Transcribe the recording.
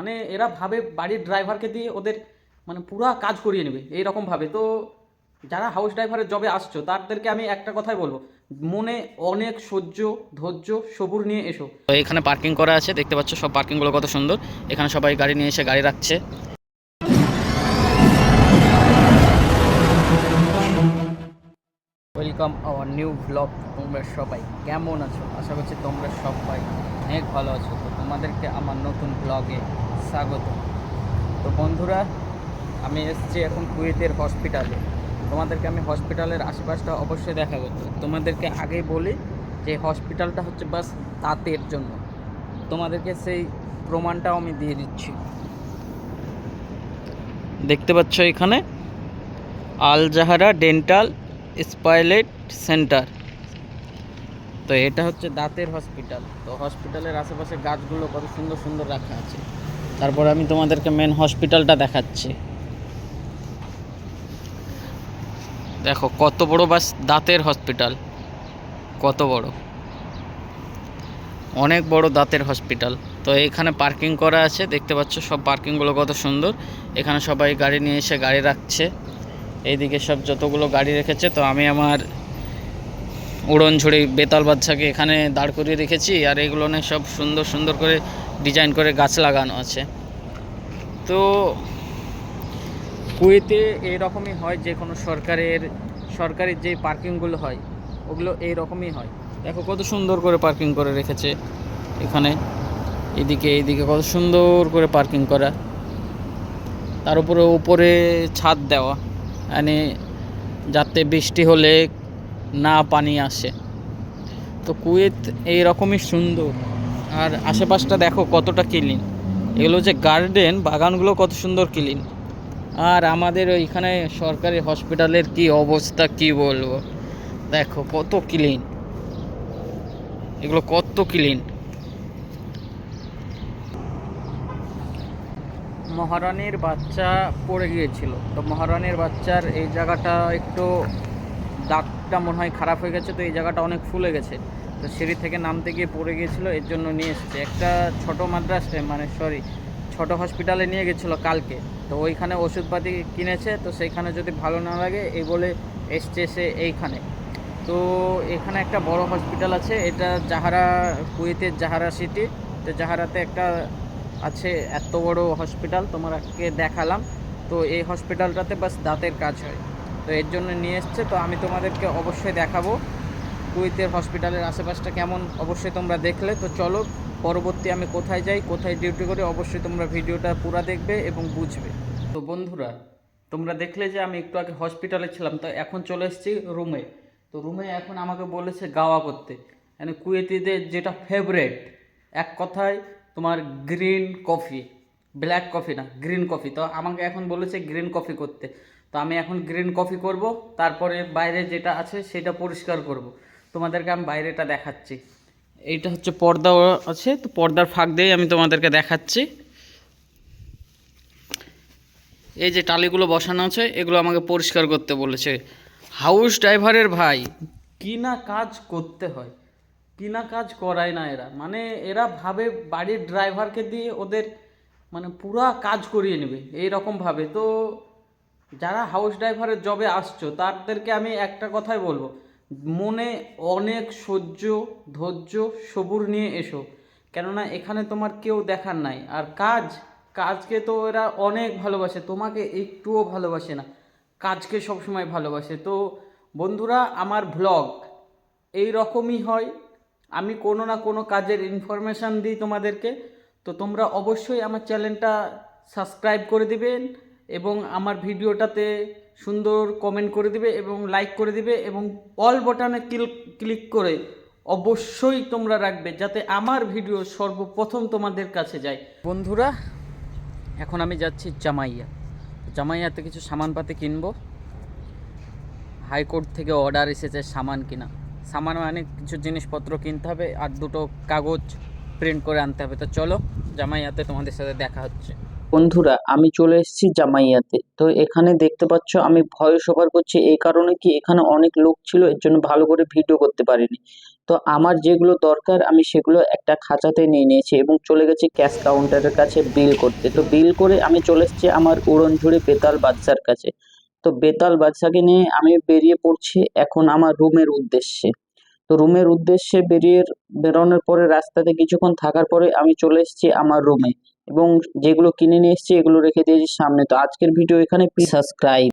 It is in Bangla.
মানে এরা ভাবে বাড়ির ড্রাইভারকে দিয়ে ওদের মানে পুরা কাজ করিয়ে নেবে এইরকম ভাবে। তো যারা হাউস ড্রাইভারের জবে আসছো তাদেরকে আমি একটা কথাই বলব মনে অনেক সহ্য ধৈর্য সবুর নিয়ে এসো। তো এখানে পার্কিং করা আছে দেখতে পাচ্ছ সব পার্কিংগুলো কত সুন্দর। এখানে সবাই গাড়ি নিয়ে এসে গাড়ি রাখছে। ওয়েলকাম আওয়ার নিউ ব্লগ তোমরা সবাই কেমন আছো? আশা করছি তোমরা সবাই অনেক ভালো আছো। তো তোমাদেরকে আমার নতুন ব্লগে স্বাগত। তো বন্ধুরা, আমি এসেছি এখন কুয়েতের হসপিটালে তোমাদেরকে আমি হসপিটালের আশেপাশটা অবশ্যই দেখাবো। তোমাদেরকে আগেই বলি যে হসপিটালটা হচ্ছে বাস দাঁতের জন্য। তোমাদেরকে সেই প্রমাণটাও আমি দিয়ে দিচ্ছি। দেখতে পাচ্ছ এখানে? আল জাহারা ডেন্টাল স্পাইলেট সেন্টার। তো এটা হচ্ছে দাঁতের হসপিটাল তো হসপিটালের আশেপাশে গাছগুলো কত সুন্দর সুন্দর রাখা আছে। তারপর আমি তোমাদেরকে মেন হসপিটালটা দেখাচ্ছি। দেখো, কত বড় বাস দাঁতের হসপিটাল কত বড়। অনেক বড় দাঁতের হসপিটাল তো এখানে পার্কিং করা আছে, দেখতে পাচ্ছ সব পার্কিংগুলো কত সুন্দর। এখানে সবাই গাড়ি নিয়ে এসে গাড়ি রাখছে। এইদিকে সব যতগুলো গাড়ি রেখেছে, তো আমি আমার উড়নঝুড়ি বেতাল বাচ্চাকে এখানে দাঁড় করিয়ে রেখেছি, আর এগুলো সব সুন্দর সুন্দর করে ডিজাইন করে গাছ লাগানো আছে। তো কুয়েতে এরকমই হয় যে কোনো সরকারের সরকারি যে পার্কিংগুলো হয়, ওগুলো এই রকমই হয়। দেখো কত সুন্দর করে পার্কিং করে রেখেছে এখানে। এদিকে, এইদিকে কত সুন্দর করে পার্কিং করা। তার উপরে উপরে ছাদ দেওয়া। মানে যাতে বৃষ্টি হলে না পানি আসে। তো কুয়েত এই রকমই সুন্দর। আর আশেপাশটা দেখো কতটা ক্লিন এগুলো যে গার্ডেন বাগানগুলো কত সুন্দর ক্লিন আর আমাদের ওইখানে সরকারি হসপিটালের কি অবস্থা, কি বলব? দেখো কত ক্লিন এগুলো কত ক্লিন মহারানীর বাচ্চা পড়ে গিয়েছিল। তো মহারানীর বাচ্চার এই জায়গাটা একটু দাগটা মনে হয় খারাপ হয়ে গেছে, তো এই জায়গাটা অনেক ফুলে গেছে। তো সিঁড়ি থেকে নামতে গিয়ে পড়ে গিয়েছিল, এর জন্য নিয়ে এসেছে। একটা ছোট মাদ্রাসে মানে সরি, ছোট হসপিটালে নিয়ে গেছিল কালকে। তো ওইখানে ওষুধপাতি কিনেছে, তো সেইখানে যদি ভালো না লাগে, এই বলে এসছে সে এইখানে। তো এখানে একটা বড় হসপিটাল আছে, এটা জাহারা, কুয়েতের জাহারা সিটি তো জাহারাতে একটা আছে, এত বড় হসপিটাল তোমাকে দেখালাম। তো এই হসপিটালটাতে বাস দাঁতের কাজ হয়। তো এর জন্য নিয়ে এসছে, তো আমি তোমাদেরকে অবশ্যই দেখাবো। কুয়েতের হসপিটালের আশেপাশটা কেমন অবশ্যই তোমরা দেখলে। তো চলো, পরবর্তী আমি কোথায় যাই, কোথায় ডিউটি করি, অবশ্যই তোমরা ভিডিওটা পুরো দেখবে এবং বুঝবে। তো বন্ধুরা, তোমরা দেখলে যে আমি একটু আগে হসপিটালে ছিলাম, তো এখন চলে এসেছি রুমে তো রুমে এখন আমাকে বলেছে গাওয়া করতে। মানে কুয়েতিদের যেটা ফেভারেট এক কথায় তোমার গ্রিন কফি ব্ল্যাক কফি না গ্রিন কফি তো আমাকে এখন বলেছে গ্রিন কফি করতে। তো আমি এখন গ্রিন কফি করব, তারপরে বাইরে যেটা আছে সেটা পরিষ্কার করব। তোমাদেরকে আমি বাইরেটা দেখাচ্ছি। এইটা হচ্ছে পর্দা আছে, তো পর্দার ফাঁক দিয়েই আমি তোমাদেরকে দেখাচ্ছি। এই যে টালিগুলো বসানো আছে, এগুলো আমাকে পরিষ্কার করতে বলেছে। হাউস ড্রাইভারের ভাই, কি না কাজ করতে হয়? কি না কাজ করায় না এরা? মানে এরা ভাবে বাড়ির ড্রাইভারকে দিয়ে ওদের মানে পুরা কাজ করিয়ে নেবে এই রকম ভাবে। তো যারা হাউস ড্রাইভারের জবে আসছো, তাদেরকে আমি একটা কথাই বলব মনে অনেক সহ্য, ধৈর্য, সবুর নিয়ে এসো। কেননা এখানে তোমার কেউ দেখার নাই। আর কাজ, কাজকে তো এরা অনেক ভালোবাসে, তোমাকে একটুও ভালোবাসে না। কাজকে সবসময় ভালোবাসে। তো বন্ধুরা, আমার ভ্লগ এই রকমই হয়। আমি কোনো না কোনো কাজের ইনফরমেশান দিই তোমাদেরকে। তো তোমরা অবশ্যই আমার চ্যানেলটা সাবস্ক্রাইব করে দিবেন। এবং আমার ভিডিওটাতে সুন্দর কমেন্ট করে দিবে এবং লাইক করে দিবে এবং অল বাটনে ক্লিক ক্লিক করে অবশ্যই তোমরা রাখবে যাতে আমার ভিডিও সর্বপ্রথম তোমাদের কাছে যায়। বন্ধুরা, এখন আমি যাচ্ছি জামাইয়া। জামাইয়াতে কিছু সামানপাতি কিনবো। হাইকোর্ট থেকে অর্ডার এসেছে সামান কিনা। সামান মানে কিছু জিনিসপত্র কিনতে হবে আর দুটো কাগজ প্রিন্ট করে আনতে হবে। তো চলো, জামাইয়াতে তোমাদের সাথে দেখা হচ্ছে। বন্ধুরা, আমি চলে এসেছি জামাইয়াতে। তো এখানে দেখতে পাচ্ছ, আমি ভয়েস ওভার করছি। এই কারণে কি এখানে অনেক লোক ছিল, এর জন্য ভালো করে ভিডিও করতে পারিনি। তো আমার যেগুলো দরকার, আমি সেগুলো একটা খাঁচাতে নিয়ে নিয়েছি এবং চলে গেছি ক্যাশ কাউন্টারের কাছে বিল করতে। তো বিল করে আমি চলে এসেছি আমার উড়নঝুড়ি বেতাল বাদশার কাছে। তো বেতাল বাদশাকে নিয়ে আমি বেরিয়ে পড়ছি এখন আমার রুমের উদ্দেশ্যে। তো রুমের উদ্দেশ্যে বেরিয়ে বেরোনোর পরে রাস্তাতে কিছুক্ষণ থাকার পরে আমি চলে এসেছি আমার রুমে। এবং যেগুলো কিনে নিয়ে এসেছি এগুলো রেখে দিয়েছি সামনে। তো আজকের ভিডিও এখানে সাবস্ক্রাইব